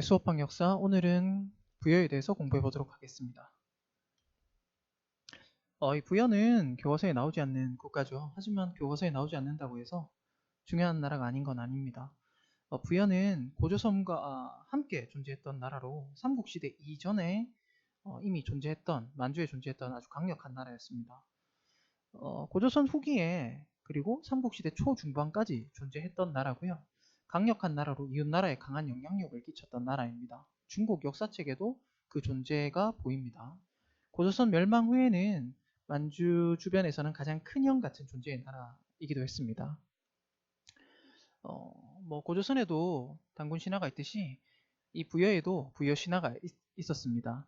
네, 수업방 역사 오늘은 부여에 대해서 공부해 보도록 하겠습니다. 어, 이 부여는 교과서에 나오지 않는 국가죠. 하지만 교과서에 나오지 않는다고 해서 중요한 나라가 아닌 건 아닙니다. 어, 부여는 고조선과 함께 존재했던 나라로 삼국시대 이전에 어, 이미 존재했던 만주에 존재했던 아주 강력한 나라였습니다. 어, 고조선 후기에 그리고 삼국시대 초중반까지 존재했던 나라고요. 강력한 나라로 이웃나라에 강한 영향력을 끼쳤던 나라입니다. 중국 역사책에도 그 존재가 보입니다. 고조선 멸망 후에는 만주 주변에서는 가장 큰형 같은 존재의 나라이기도 했습니다. 어, 뭐 고조선에도 단군 신화가 있듯이 이 부여에도 부여 신화가 있, 었습니다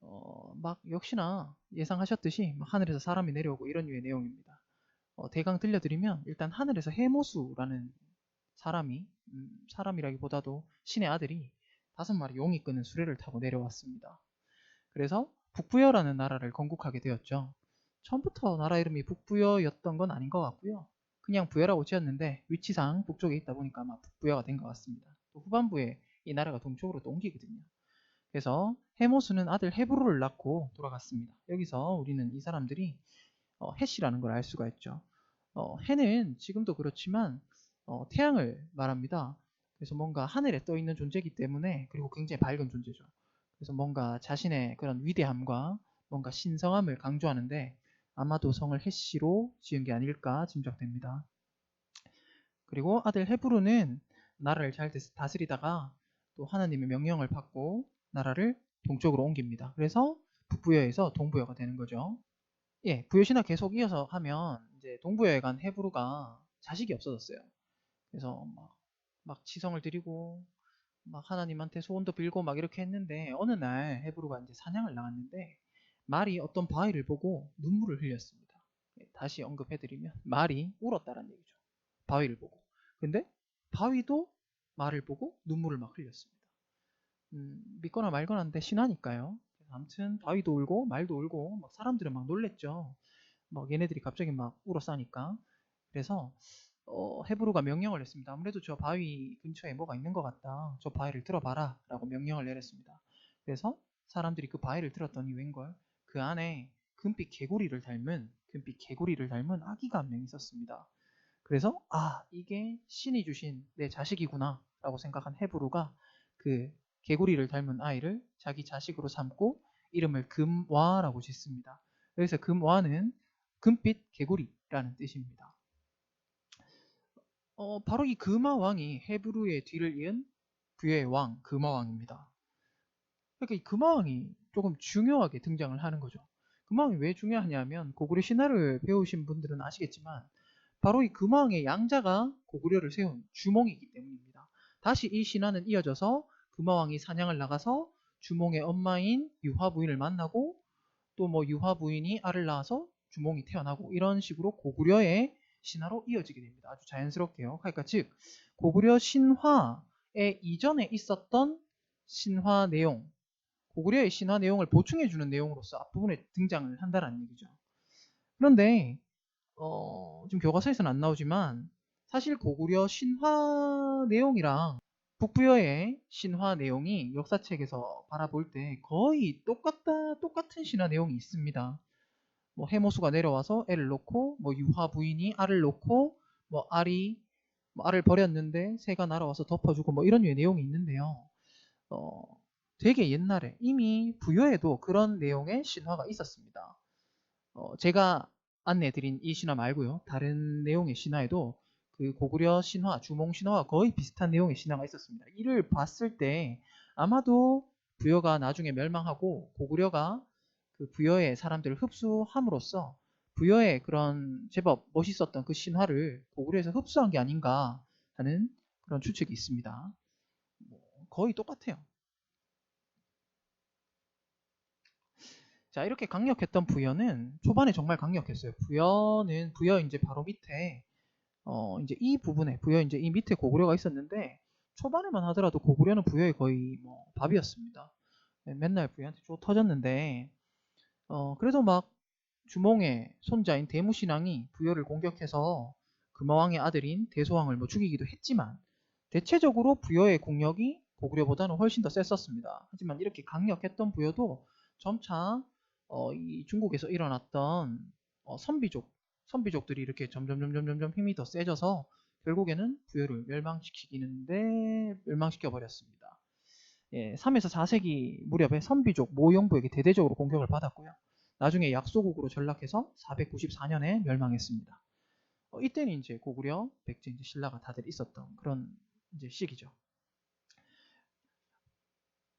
어, 막 역시나 예상하셨듯이 하늘에서 사람이 내려오고 이런 류의 내용입니다. 어, 대강 들려드리면 일단 하늘에서 해모수라는 사람이 음, 사람이라기보다도 신의 아들이 다섯 마리 용이 끄는 수레를 타고 내려왔습니다. 그래서 북부여라는 나라를 건국하게 되었죠. 처음부터 나라 이름이 북부여였던 건 아닌 것 같고요. 그냥 부여라고 지었는데 위치상 북쪽에 있다 보니까 아마 북부여가 된 것 같습니다. 또 후반부에 이 나라가 동쪽으로 또 옮기거든요. 그래서 해모수는 아들 헤브루를 낳고 돌아갔습니다. 여기서 우리는 이 사람들이 어, 햇이라는 걸 알 수가 있죠. 어, 해는 지금도 그렇지만 어, 태양을 말합니다. 그래서 뭔가 하늘에 떠 있는 존재이기 때문에 그리고 굉장히 밝은 존재죠. 그래서 뭔가 자신의 그런 위대함과 뭔가 신성함을 강조하는데 아마도 성을 해시로 지은 게 아닐까 짐작됩니다. 그리고 아들 헤브루는 나라를 잘 다스리다가 또 하나님의 명령을 받고 나라를 동쪽으로 옮깁니다. 그래서 북부여에서 동부여가 되는 거죠. 예, 부여신화 계속 이어서 하면 이제 동부여에 간 헤브루가 자식이 없어졌어요. 그래서 막, 막 지성을 드리고 막 하나님한테 소원도 빌고 막 이렇게 했는데 어느 날 헤브루가 이제 사냥을 나갔는데 말이 어떤 바위를 보고 눈물을 흘렸습니다. 예, 다시 언급해드리면 말이 울었다는 얘기죠. 바위를 보고. 근데 바위도 말을 보고 눈물을 막 흘렸습니다. 음, 믿거나 말거나인데 신하니까요. 아무튼 바위도 울고 말도 울고 막 사람들은 막 놀랬죠. 막 얘네들이 갑자기 막 울어싸니까. 그래서 어, 헤브루가 명령을 했습니다. 아무래도 저 바위 근처에 뭐가 있는 것 같다. 저 바위를 들어봐라. 라고 명령을 내렸습니다. 그래서 사람들이 그 바위를 들었더니 웬걸 그 안에 금빛 개구리를 닮은 금빛 개구리를 닮은 아기가 한 명 있었습니다. 그래서 아 이게 신이 주신 내 자식이구나 라고 생각한 헤브루가 그 개구리를 닮은 아이를 자기 자식으로 삼고 이름을 금와라고 짓습니다. 그래서 금와는 금빛 개구리라는 뜻입니다. 어, 바로 이 금화 왕이 헤브루의 뒤를 이은 부의 왕, 금화 왕입니다. 그러니까 이 금화 왕이 조금 중요하게 등장을 하는 거죠. 금화 왕이 왜 중요하냐면 고구려 신화를 배우신 분들은 아시겠지만 바로 이 금화 왕의 양자가 고구려를 세운 주몽이기 때문입니다. 다시 이 신화는 이어져서 금화 왕이 사냥을 나가서 주몽의 엄마인 유화 부인을 만나고 또 뭐 유화 부인이 알을 낳아서 주몽이 태어나고 이런 식으로 고구려의 신화로 이어지게 됩니다. 아주 자연스럽게요. 그러니까 즉 고구려 신화에 이전에 있었던 신화 내용, 고구려의 신화 내용을 보충해 주는 내용으로서 앞부분에 등장을 한다는 얘기죠. 그런데 어, 지금 교과서에서는 안 나오지만 사실 고구려 신화 내용이랑 북부여의 신화 내용이 역사책에서 바라볼 때 거의 똑같다 똑같은 신화 내용이 있습니다. 뭐 해모수가 내려와서 애를 놓고 뭐 유화 부인이 알을 놓고 뭐 알이 뭐 알을 버렸는데 새가 날아와서 덮어주고 뭐 이런 내용이 있는데요. 어, 되게 옛날에 이미 부여에도 그런 내용의 신화가 있었습니다. 어, 제가 안내드린 이 신화 말고요. 다른 내용의 신화에도 그 고구려 신화, 주몽 신화와 거의 비슷한 내용의 신화가 있었습니다. 이를 봤을 때 아마도 부여가 나중에 멸망하고 고구려가 그 부여의 사람들을 흡수함으로써 부여의 그런 제법 멋있었던 그 신화를 고구려에서 흡수한 게 아닌가 하는 그런 추측이 있습니다. 뭐 거의 똑같아요. 자, 이렇게 강력했던 부여는 초반에 정말 강력했어요. 부여는 부여 이제 바로 밑에 어 이제 이 부분에 부여 이제 이 밑에 고구려가 있었는데 초반에만 하더라도 고구려는 부여의 거의 뭐 밥이었습니다. 네, 맨날 부여한테 쭉 터졌는데 어, 그래서 막 주몽의 손자인 대무신왕이 부여를 공격해서 금화왕의 아들인 대소왕을 뭐 죽이기도 했지만 대체적으로 부여의 공력이 고구려보다는 훨씬 더 셌었습니다. 하지만 이렇게 강력했던 부여도 점차 어, 이 중국에서 일어났던 어, 선비족, 선비족들이 이렇게 점점 점점 점점 힘이 더 세져서 결국에는 부여를 멸망시키는데 멸망시켜 버렸습니다. 예, 3에서 4세기 무렵에 선비족 모용부에게 대대적으로 공격을 받았고요. 나중에 약소국으로 전락해서 494년에 멸망했습니다. 어, 이때는 이제 고구려, 백제, 이제 신라가 다들 있었던 그런 이제 시기죠.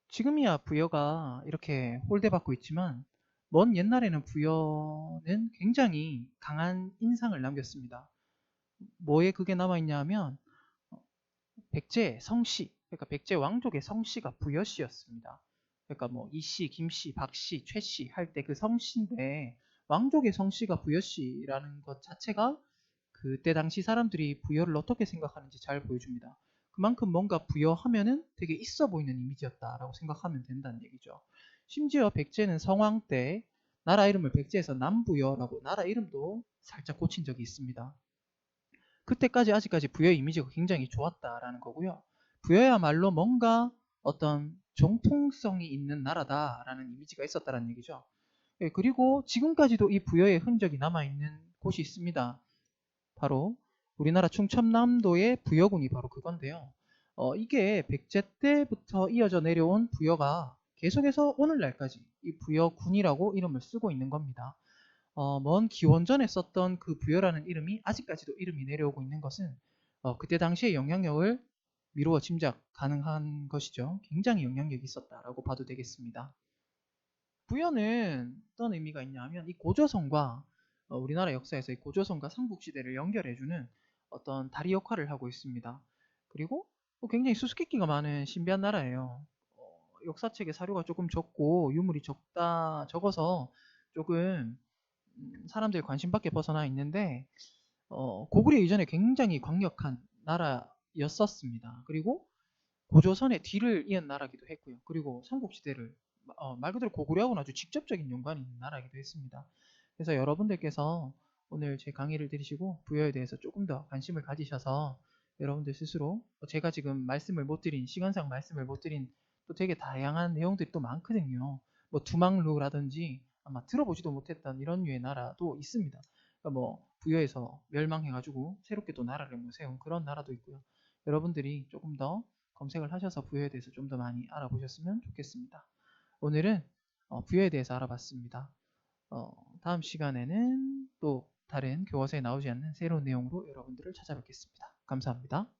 지금이야 부여가 이렇게 홀대받고 있지만 먼 옛날에는 부여는 굉장히 강한 인상을 남겼습니다. 뭐에 그게 남아있냐 하면 어, 백제 성씨, 그러니까 백제 왕족의 성씨가 부여씨였습니다. 그러니까 뭐 이씨, 김씨, 박씨, 최씨 할 때 그 성씨인데 왕족의 성씨가 부여씨라는 것 자체가 그때 당시 사람들이 부여를 어떻게 생각하는지 잘 보여줍니다. 그만큼 뭔가 부여하면은 되게 있어 보이는 이미지였다라고 생각하면 된다는 얘기죠. 심지어 백제는 성왕 때 나라 이름을 백제에서 남부여라고 나라 이름도 살짝 고친 적이 있습니다. 그때까지 아직까지 부여 이미지가 굉장히 좋았다라는 거고요. 부여야말로 뭔가 어떤 정통성이 있는 나라다라는 이미지가 있었다라는 얘기죠. 예, 그리고 지금까지도 이 부여의 흔적이 남아있는 곳이 있습니다. 바로 우리나라 충청남도의 부여군이 바로 그건데요. 어, 이게 백제 때부터 이어져 내려온 부여가 계속해서 오늘날까지 이 부여군이라고 이름을 쓰고 있는 겁니다. 어, 먼 기원전에 썼던 그 부여라는 이름이 아직까지도 이름이 내려오고 있는 것은 어, 그때 당시의 영향력을 미루어 짐작 가능한 것이죠. 굉장히 영향력이 있었다라고 봐도 되겠습니다. 부여는 어떤 의미가 있냐 하면 이 고조선과 어, 우리나라 역사에서 이 고조선과 삼국시대를 연결해주는 어떤 다리 역할을 하고 있습니다. 그리고 굉장히 수수께끼가 많은 신비한 나라예요. 어, 역사책에 사료가 조금 적고 유물이 적다 적어서 조금 음, 사람들이 관심 밖에 벗어나 있는데 어, 고구려 이전에 굉장히 강력한 나라 였었습니다. 그리고 고조선의 뒤를 이은 나라기도 했고요. 그리고 삼국시대를 어, 말 그대로 고구려하고는 아주 직접적인 연관이 있는 나라이기도 했습니다. 그래서 여러분들께서 오늘 제 강의를 들으시고 부여에 대해서 조금 더 관심을 가지셔서 여러분들 스스로 제가 지금 말씀을 못 드린 시간상 말씀을 못 드린 또 되게 다양한 내용들이 또 많거든요. 뭐 두망루라든지 아마 들어보지도 못했던 이런 류의 나라도 있습니다. 그러니까 뭐 부여에서 멸망해가지고 새롭게 또 나라를 뭐 세운 그런 나라도 있고요. 여러분들이 조금 더 검색을 하셔서 부여에 대해서 좀 더 많이 알아보셨으면 좋겠습니다. 오늘은 어, 부여에 대해서 알아봤습니다. 어, 다음 시간에는 또 다른 교과서에 나오지 않는 새로운 내용으로 여러분들을 찾아뵙겠습니다. 감사합니다.